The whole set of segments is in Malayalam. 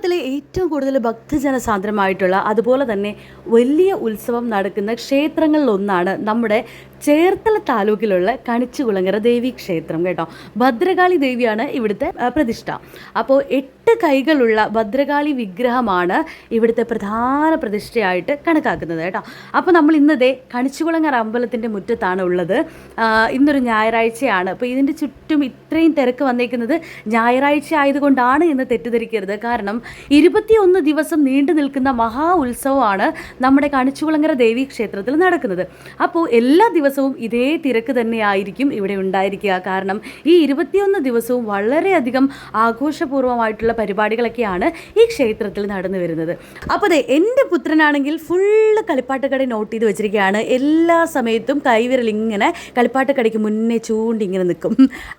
കേരളത്തിലെ ഏറ്റവും കൂടുതൽ ഭക്തജന സാന്ദ്രമായിട്ടുള്ള അതുപോലെ തന്നെ വലിയ ഉത്സവം നടക്കുന്ന ക്ഷേത്രങ്ങളിലൊന്നാണ് നമ്മുടെ ചേർത്തല താലൂക്കിലുള്ള കണിച്ചുകുളങ്ങര ദേവി ക്ഷേത്രം കേട്ടോ. ഭദ്രകാളി ദേവിയാണ് ഇവിടുത്തെ പ്രതിഷ്ഠ. അപ്പോൾ എട്ട് കൈകളുള്ള ഭദ്രകാളി വിഗ്രഹമാണ് ഇവിടുത്തെ പ്രധാന പ്രതിഷ്ഠയായിട്ട് കണക്കാക്കുന്നത് കേട്ടോ. അപ്പോൾ നമ്മൾ ഇന്നതേ കണിച്ചുകുളങ്ങര അമ്പലത്തിന്റെ മുറ്റത്താണ് ഉള്ളത്. ഇന്നൊരു ഞായറാഴ്ചയാണ്. അപ്പോൾ ഇതിന്റെ ചുറ്റും ഇത്രയും തിരക്ക് വന്നേക്കുന്നത് ഞായറാഴ്ച ആയതുകൊണ്ടാണ് എന്ന് തെറ്റിദ്ധരിക്കരുത്. കാരണം ഇരുപത്തിയൊന്ന് ദിവസം നീണ്ടു നിൽക്കുന്ന മഹാ ഉത്സവമാണ് നമ്മുടെ കണിച്ചുകുളങ്ങര ദേവി ക്ഷേത്രത്തിൽ നടക്കുന്നത്. അപ്പോൾ എല്ലാ ദിവസവും ഇതേ തിരക്ക് തന്നെയായിരിക്കും ഇവിടെ ഉണ്ടായിരിക്കുക. കാരണം ഈ ഇരുപത്തിയൊന്ന് ദിവസവും വളരെയധികം ആഘോഷപൂർവമായിട്ടുള്ള പരിപാടികളൊക്കെയാണ് ഈ ക്ഷേത്രത്തിൽ നടന്നു വരുന്നത്. അപ്പോൾ അതെ എന്റെ പുത്രനാണെങ്കിൽ ഫുള്ള് കളിപ്പാട്ടക്കടി നോട്ട് ചെയ്ത് വെച്ചിരിക്കുകയാണ്. എല്ലാ സമയത്തും കൈവിരൽ ഇങ്ങനെ കളിപ്പാട്ടക്കടിക്ക് മുന്നേ ചൂണ്ടി ഇങ്ങനെ നിൽക്കും.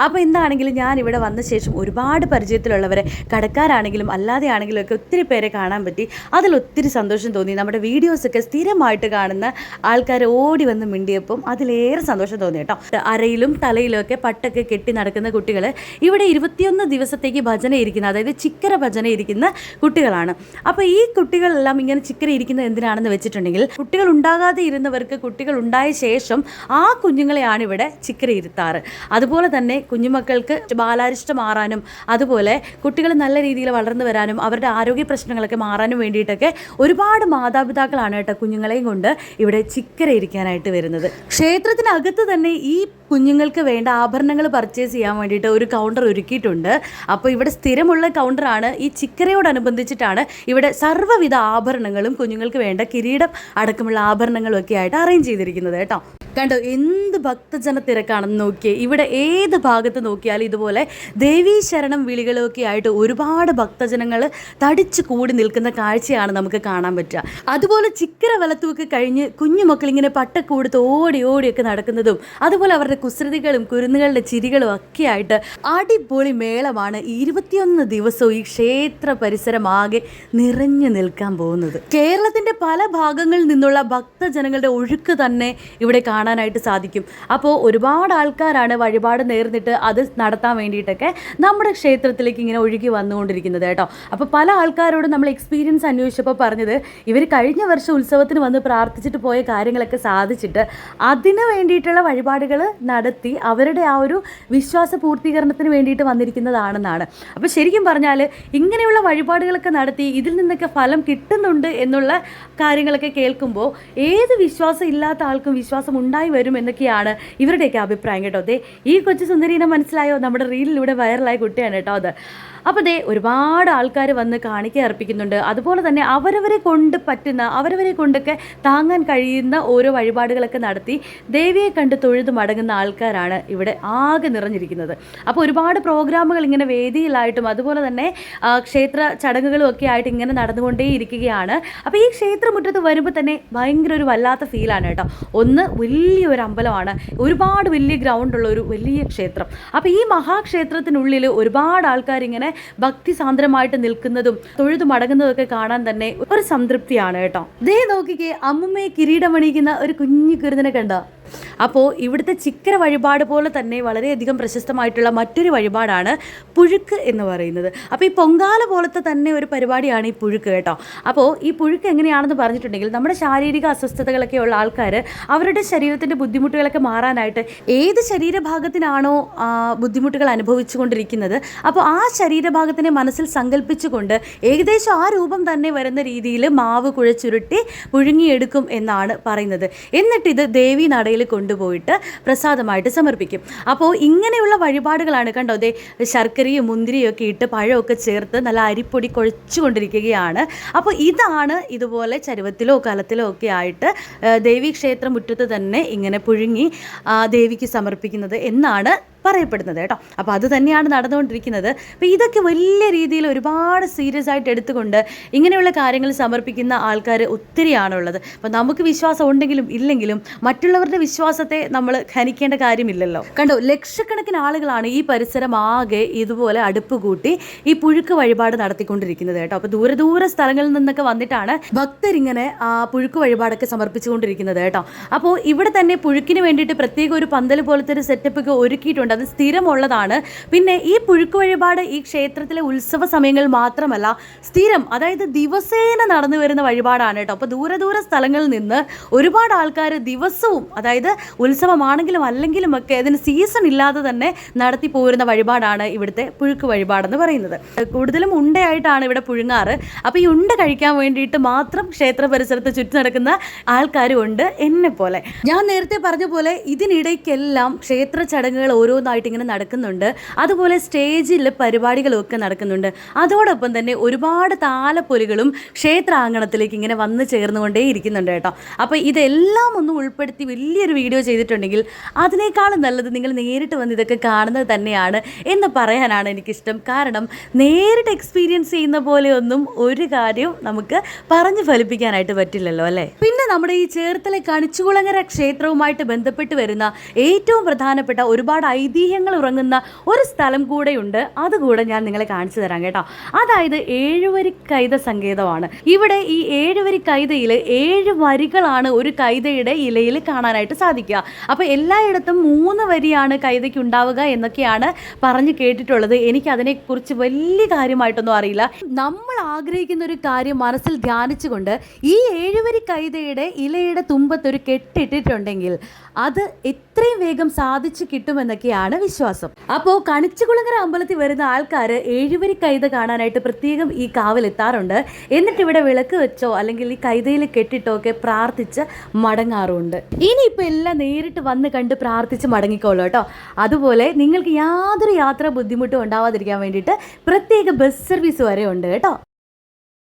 അപ്പോൾ എന്താണെങ്കിലും ഞാൻ ഇവിടെ വന്ന ശേഷം ഒരുപാട് പരിചയത്തിലുള്ളവരെ കടക്കാരാണെങ്കിലും അല്ലാതെ ആണെങ്കിലും ഒക്കെ ഒത്തിരി പേരെ കാണാൻ പറ്റി. അതിൽ ഒത്തിരി സന്തോഷം തോന്നി. നമ്മുടെ വീഡിയോസൊക്കെ സ്ഥിരമായിട്ട് കാണുന്ന ആൾക്കാർ ഓടി വന്ന് മിണ്ടിയപ്പം അതിലേറെ സന്തോഷം തോന്നി കേട്ടോ. അരയിലും തലയിലും ഒക്കെ പട്ടൊക്കെ കെട്ടി നടക്കുന്ന കുട്ടികൾ ഇവിടെ ഇരുപത്തിയൊന്ന് ദിവസത്തേക്ക് ഭജന ഇരിക്കുന്ന അതായത് ചിക്കര ഭജന ഇരിക്കുന്ന കുട്ടികളാണ്. അപ്പോൾ ഈ കുട്ടികളെല്ലാം ഇങ്ങനെ ചിക്കര ഇരിക്കുന്നത് എന്തിനാണെന്ന് വെച്ചിട്ടുണ്ടെങ്കിൽ കുട്ടികൾ ഉണ്ടാകാതെ ഇരുന്നവർക്ക് കുട്ടികൾ ഉണ്ടായ ശേഷം ആ കുഞ്ഞുങ്ങളെയാണ് ഇവിടെ ചിക്കര ഇരുത്താറ്. അതുപോലെ തന്നെ കുഞ്ഞുമക്കൾക്ക് ബാലാരിഷ്ടം മാറാനും അതുപോലെ കുട്ടികൾ നല്ല രീതിയിൽ വളർന്നു വരാനും അവരുടെ ആരോഗ്യ പ്രശ്നങ്ങളൊക്കെ മാറാനും വേണ്ടിയിട്ടൊക്കെ ഒരുപാട് മാതാപിതാക്കളാണ് കേട്ടോ കുഞ്ഞുങ്ങളെയും കൊണ്ട് ഇവിടെ ചിക്കര ഇരിക്കാനായിട്ട് വരുന്നത്. ക്ഷേത്രത്തിനകത്ത് തന്നെ ഈ കുഞ്ഞുങ്ങൾക്ക് വേണ്ട ആഭരണങ്ങൾ പർച്ചേസ് ചെയ്യാൻ വേണ്ടിയിട്ട് ഒരു കൗണ്ടർ ഒരുക്കിയിട്ടുണ്ട്. അപ്പോൾ ഇവിടെ സ്ഥിരമുള്ള കൗണ്ടറാണ് ഈ ചിക്കരയോടനുബന്ധിച്ചിട്ടാണ് ഇവിടെ സർവവിധ ആഭരണങ്ങളും കുഞ്ഞുങ്ങൾക്ക് വേണ്ട കിരീടം അടക്കമുള്ള ആഭരണങ്ങളും ഒക്കെ ആയിട്ട് അറേഞ്ച് ചെയ്തിരിക്കുന്നത് കേട്ടോ. കണ്ടോ എന്ത് ഭക്തജന തിരക്കാണെന്ന് നോക്കിയേ. ഇവിടെ ഏത് ഭാഗത്ത് നോക്കിയാലും ഇതുപോലെ ദേവീ ശരണം വിളികളൊക്കെ ആയിട്ട് ഒരുപാട് ഭക്തജനങ്ങൾ തടിച്ചു കൂടി നിൽക്കുന്ന കാഴ്ചയാണ് നമുക്ക് കാണാൻ പറ്റുക. അതുപോലെ ചിക്കര വലത്തുമൊക്കെ കഴിഞ്ഞ് കുഞ്ഞുമക്കൾ ഇങ്ങനെ പട്ടക്കൂടുത്ത് ഓടി ഓടിയൊക്കെ നടക്കുന്നതും അതുപോലെ അവരുടെ കുസൃതികളും കുരുന്നുകളുടെ ചിരികളും ഒക്കെ ആയിട്ട് അടിപൊളി മേളമാണ് ഇരുപത്തിയൊന്ന് ദിവസവും ഈ ക്ഷേത്ര പരിസരമാകെ നിറഞ്ഞു നിൽക്കാൻ പോകുന്നത്. കേരളത്തിന്റെ പല ഭാഗങ്ങളിൽ നിന്നുള്ള ഭക്തജനങ്ങളുടെ ഒഴുക്ക് തന്നെ ഇവിടെ കാണാനായിട്ട് സാധിക്കും. അപ്പോൾ ഒരുപാട് ആൾക്കാരാണ് വഴിപാട് നേർന്നിട്ട് അത് നടത്താൻ വേണ്ടിയിട്ടൊക്കെ നമ്മുടെ ക്ഷേത്രത്തിലേക്ക് ഇങ്ങനെ ഒഴുകി വന്നുകൊണ്ടിരിക്കുന്നത് കേട്ടോ. അപ്പോൾ പല ആൾക്കാരോടും നമ്മൾ എക്സ്പീരിയൻസ് അന്വേഷിച്ചപ്പോൾ പറഞ്ഞത് ഇവർ കഴിഞ്ഞ വർഷം ഉത്സവത്തിന് വന്ന് പ്രാർത്ഥിച്ചിട്ട് പോയ കാര്യങ്ങളൊക്കെ സാധിച്ചിട്ട് അതിനു വേണ്ടിയിട്ടുള്ള വഴിപാടുകൾ നടത്തി അവരുടെ ആ ഒരു വിശ്വാസ പൂർത്തീകരണത്തിന് വേണ്ടിയിട്ട് വന്നിരിക്കുന്നതാണെന്നാണ്. അപ്പോൾ ശരിക്കും പറഞ്ഞാൽ ഇങ്ങനെയുള്ള വഴിപാടുകളൊക്കെ നടത്തി ഇതിൽ നിന്നൊക്കെ ഫലം കിട്ടുന്നുണ്ട് എന്നുള്ള കാര്യങ്ങളൊക്കെ കേൾക്കുമ്പോൾ ഏത് വിശ്വാസം ഇല്ലാത്ത ആൾക്കും വിശ്വാസം ഉണ്ടായി വരും എന്നൊക്കെയാണ് ഇവരുടെയൊക്കെ അഭിപ്രായം കേട്ടോ. അതെ ഈ കൊച്ചു സുന്ദരീനെ മനസ്സിലായോ? നമ്മുടെ റീലിലൂടെ വൈറലായ കുട്ടിയാണ് കേട്ടോ അത്. അപ്പോൾ ദേ ഒരുപാട് ആൾക്കാർ വന്ന് കാണിക്ക അർപ്പിക്കുന്നുണ്ട്. അതുപോലെ തന്നെ അവരവരെ കൊണ്ട് പറ്റുന്ന അവരവരെ കൊണ്ടൊക്കെ താങ്ങാൻ കഴിയുന്ന ഓരോ വഴിപാടുകളൊക്കെ നടത്തി ദേവിയെ കണ്ട് തൊഴുത് മടങ്ങുന്ന ആൾക്കാരാണ് ഇവിടെ ആകെ നിറഞ്ഞിരിക്കുന്നത്. അപ്പോൾ ഒരുപാട് പ്രോഗ്രാമുകൾ ഇങ്ങനെ വേദിയിലായിട്ടും അതുപോലെ തന്നെ ക്ഷേത്ര ചടങ്ങുകളും ഒക്കെ ആയിട്ട് ഇങ്ങനെ നടന്നുകൊണ്ടേ ഇരിക്കുകയാണ് അപ്പോൾ ഈ ക്ഷേത്രമുറ്റത്ത് വരുമ്പോൾ തന്നെ ഭയങ്കര ഒരു വല്ലാത്ത ഫീലാണ് കേട്ടോ. ഒന്ന് വലിയൊരു അമ്പലമാണ് ഒരുപാട് വലിയ ഗ്രൗണ്ട് ഉള്ള ഒരു വലിയ ക്ഷേത്രം. അപ്പോൾ ഈ മഹാക്ഷേത്രത്തിനുള്ളിൽ ഒരുപാട് ആൾക്കാർ ഇങ്ങനെ ഭക്തി സാന്ദ്രമായിട്ട് നിൽക്കുന്നതും തൊഴുതു മടങ്ങുന്നതൊക്കെ കാണാൻ തന്നെ ഒരു സംതൃപ്തിയാണ് കേട്ടോ. ദേ നോക്കിക്കേ അമ്മുമ്മയെ കിരീടമണിയിക്കുന്ന ഒരു കുഞ്ഞു കുരുന്നിനെ കണ്ടോ? അപ്പോൾ ഇവിടുത്തെ ചിക്കര വഴിപാട് പോലെ തന്നെ വളരെയധികം പ്രശസ്തമായിട്ടുള്ള മറ്റൊരു വഴിപാടാണ് പുഴുക്ക് എന്ന് പറയുന്നത്. അപ്പോൾ ഈ പൊങ്കാല പോലത്തെ തന്നെ ഒരു പരിപാടിയാണ് ഈ പുഴുക്ക് കേട്ടോ. അപ്പോൾ ഈ പുഴുക്ക് എങ്ങനെയാണെന്ന് പറഞ്ഞിട്ടുണ്ടെങ്കിൽ നമ്മുടെ ശാരീരിക അസ്വസ്ഥതകളൊക്കെ ഉള്ള ആൾക്കാർ അവരുടെ ശരീരത്തിന്റെ ബുദ്ധിമുട്ടുകളൊക്കെ മാറാനായിട്ട് ഏത് ശരീരഭാഗത്തിനാണോ ബുദ്ധിമുട്ടുകൾ അനുഭവിച്ചുകൊണ്ടിരിക്കുന്നത് അപ്പോൾ ആ ശരീരഭാഗത്തിനെ മനസ്സിൽ സങ്കല്പിച്ചുകൊണ്ട് ഏകദേശം ആ രൂപം തന്നെ വരുന്ന രീതിയിൽ മാവ് കുഴച്ചുരുട്ടി പുഴുങ്ങിയെടുക്കും എന്നാണ് പറയുന്നത്. എന്നിട്ട് ഇത് ദേവി നടയിൽ കൊണ്ടുപോയിട്ട് പ്രസാദമായിട്ട് സമർപ്പിക്കും. അപ്പോൾ ഇങ്ങനെയുള്ള വഴിപാടുകളാണ് കണ്ടോ അതേ ശർക്കരയും മുന്തിരിയും ഒക്കെ ഇട്ട് പഴമൊക്കെ ചേർത്ത് നല്ല അരിപ്പൊടി കുഴച്ചുകൊണ്ടിരിക്കുകയാണ്. അപ്പോൾ ഇതാണ് ഇതുപോലെ ചരുവത്തിലോ കലത്തിലോ ഒക്കെ ആയിട്ട് ദേവീക്ഷേത്രം ദേവീ മുറ്റത്ത് തന്നെ ഇങ്ങനെ പുഴുങ്ങി ദേവിക്ക് സമർപ്പിക്കുന്നത് എന്നാണ് പറയപ്പെടുന്നത് കേട്ടോ. അപ്പോൾ അത് തന്നെയാണ് നടന്നുകൊണ്ടിരിക്കുന്നത്. അപ്പോൾ ഇതൊക്കെ വലിയ രീതിയിൽ ഒരുപാട് സീരിയസ് ആയിട്ട് എടുത്തുകൊണ്ട് ഇങ്ങനെയുള്ള കാര്യങ്ങൾ സമർപ്പിക്കുന്ന ആൾക്കാർ ഒത്തിരിയാണുള്ളത്. അപ്പോൾ നമുക്ക് വിശ്വാസം ഉണ്ടെങ്കിലും ഇല്ലെങ്കിലും മറ്റുള്ളവരുടെ വിശ്വാസത്തെ നമ്മൾ ഖനിക്കേണ്ട കാര്യമില്ലല്ലോ. കണ്ടോ ലക്ഷക്കണക്കിന് ആളുകളാണ് ഈ പരിസരം ആകെ ഇതുപോലെ അടുപ്പ് കൂട്ടി ഈ പുഴുക്ക് വഴിപാട് നടത്തിക്കൊണ്ടിരിക്കുന്നത് കേട്ടോ. അപ്പോൾ ദൂരെ ദൂരെ സ്ഥലങ്ങളിൽ നിന്നൊക്കെ വന്നിട്ടാണ് ഭക്തരിങ്ങനെ ആ പുഴുക്ക് വഴിപാടൊക്കെ സമർപ്പിച്ചുകൊണ്ടിരിക്കുന്നത് കേട്ടോ. അപ്പോൾ ഇവിടെ തന്നെ പുഴുക്കിന് വേണ്ടിയിട്ട് പ്രത്യേക ഒരു പന്തൽ പോലത്തെ ഒരു സെറ്റപ്പ് ഒക്കെ ഒരുക്കിയിട്ടുണ്ട്. കേട്ടിട്ടുണ്ട് അത് സ്ഥിരമുള്ളതാണ്. പിന്നെ ഈ പുഴുക്ക് വഴിപാട് ഈ ക്ഷേത്രത്തിലെ ഉത്സവ സമയങ്ങൾ മാത്രമല്ല സ്ഥിരം അതായത് ദിവസേന നടന്നു വരുന്ന വഴിപാടാണ് കേട്ടോ. അപ്പോൾ ദൂര ദൂര സ്ഥലങ്ങളിൽ നിന്ന് ഒരുപാട് ആൾക്കാർ ദിവസവും അതായത് ഉത്സവമാണെങ്കിലും അല്ലെങ്കിലും ഒക്കെ അതിന് സീസൺ ഇല്ലാതെ തന്നെ നടത്തി പോരുന്ന വഴിപാടാണ് ഇവിടുത്തെ പുഴുക്ക് വഴിപാടെന്ന് പറയുന്നത്. കൂടുതലും ഉണ്ടയായിട്ടാണ് ഇവിടെ പുഴുങ്ങാറ്. അപ്പോൾ ഈ ഉണ്ട കഴിക്കാൻ വേണ്ടിയിട്ട് മാത്രം ക്ഷേത്ര പരിസരത്ത് ചുറ്റി നടക്കുന്ന ആൾക്കാരും ഉണ്ട് എന്നെ പോലെ ഞാൻ നേരത്തെ പറഞ്ഞ പോലെ ഇതിനിടയ്ക്കെല്ലാം ക്ഷേത്ര ചടങ്ങുകൾ ഓരോന്നായിട്ട് ഇങ്ങനെ നടക്കുന്നുണ്ട്. അതുപോലെ സ്റ്റേജിൽ പരിപാടികളൊക്കെ നടക്കുന്നുണ്ട്. അതോടൊപ്പം തന്നെ ഒരുപാട് താലപ്പൊലികളും ക്ഷേത്രാങ്കണത്തിലേക്ക് ഇങ്ങനെ വന്നു ചേർന്നുകൊണ്ടേ ഇരിക്കുന്നുണ്ട് കേട്ടോ. അപ്പോൾ ഇതെല്ലാം ഒന്ന് ഉൾപ്പെടുത്തി വലിയൊരു വീഡിയോ ചെയ്തിട്ടുണ്ടെങ്കിൽ അതിനേക്കാളും നല്ലത് നിങ്ങൾ നേരിട്ട് വന്ന് ഇതൊക്കെ കാണുന്നത് തന്നെയാണ് എന്ന് പറയാനാണ് എനിക്കിഷ്ടം. കാരണം നേരിട്ട് എക്സ്പീരിയൻസ് ചെയ്യുന്ന പോലെയൊന്നും ഒരു കാര്യവും നമുക്ക് പറഞ്ഞു ഫലിപ്പിക്കാനായിട്ട് പറ്റില്ലല്ലോ അല്ലേ? പിന്നെ നമ്മുടെ ഈ ചേർത്തല കണിച്ചുകുളങ്ങര ക്ഷേത്രവുമായിട്ട് ബന്ധപ്പെട്ട് വരുന്ന ഏറ്റവും പ്രധാനപ്പെട്ട ഒരുപാട് ഐതിഹ്യങ്ങൾ ഉറങ്ങുന്ന ഒരു സ്ഥലം കൂടെയുണ്ട്. അതുകൂടെ ഞാൻ നിങ്ങളെ കാണിച്ചു തരാം കേട്ടോ. അതായത് ഏഴുവരി കൈത സങ്കേതമാണ്. ഇവിടെ ഈ ഏഴുവരി കൈതയിൽ ഏഴ് വരികളാണ് ഒരു കൈതയുടെ ഇലയിൽ കാണാനായിട്ട് സാധിക്കുക. അപ്പോൾ എല്ലായിടത്തും മൂന്ന് വരിയാണ് കൈതയ്ക്ക് ഉണ്ടാവുക എന്നൊക്കെയാണ് പറഞ്ഞു കേട്ടിട്ടുള്ളത്. എനിക്ക് അതിനെക്കുറിച്ച് വലിയ കാര്യമായിട്ടൊന്നും അറിയില്ല. നമ്മൾ ആഗ്രഹിക്കുന്ന ഒരു കാര്യം മനസ്സിൽ ധ്യാനിച്ചുകൊണ്ട് ഈ ഏഴുവരി കൈതയുടെ ഇലയുടെ തുമ്പത്തൊരു കെട്ടിട്ടിട്ടുണ്ടെങ്കിൽ അത് എത്രയും വേഗം സാധിച്ചു കിട്ടുമെന്നൊക്കെയാണ് വിശ്വാസം. അപ്പോൾ കണിച്ചുകുളങ്ങര അമ്പലത്തിൽ വരുന്ന ആൾക്കാർ ഏഴുവരി കൈത കാണാനായിട്ട് പ്രത്യേകം ഈ കാവിലെത്താറുണ്ട് എന്നിട്ട് ഇവിടെ വിളക്ക് വെച്ചോ അല്ലെങ്കിൽ ഈ കൈതയിൽ കെട്ടിട്ടോ ഒക്കെ പ്രാർത്ഥിച്ച് മടങ്ങാറുണ്ട്. ഇനി ഇനിയിപ്പോൾ എല്ലാം നേരിട്ട് വന്ന് കണ്ട് പ്രാർത്ഥിച്ച് മടങ്ങിക്കോളൂ കേട്ടോ. അതുപോലെ നിങ്ങൾക്ക് യാതൊരു യാത്രാ ബുദ്ധിമുട്ടും ഉണ്ടാവാതിരിക്കാൻ വേണ്ടിയിട്ട് പ്രത്യേക ബസ് സർവീസ് വരെ ഉണ്ട് കേട്ടോ.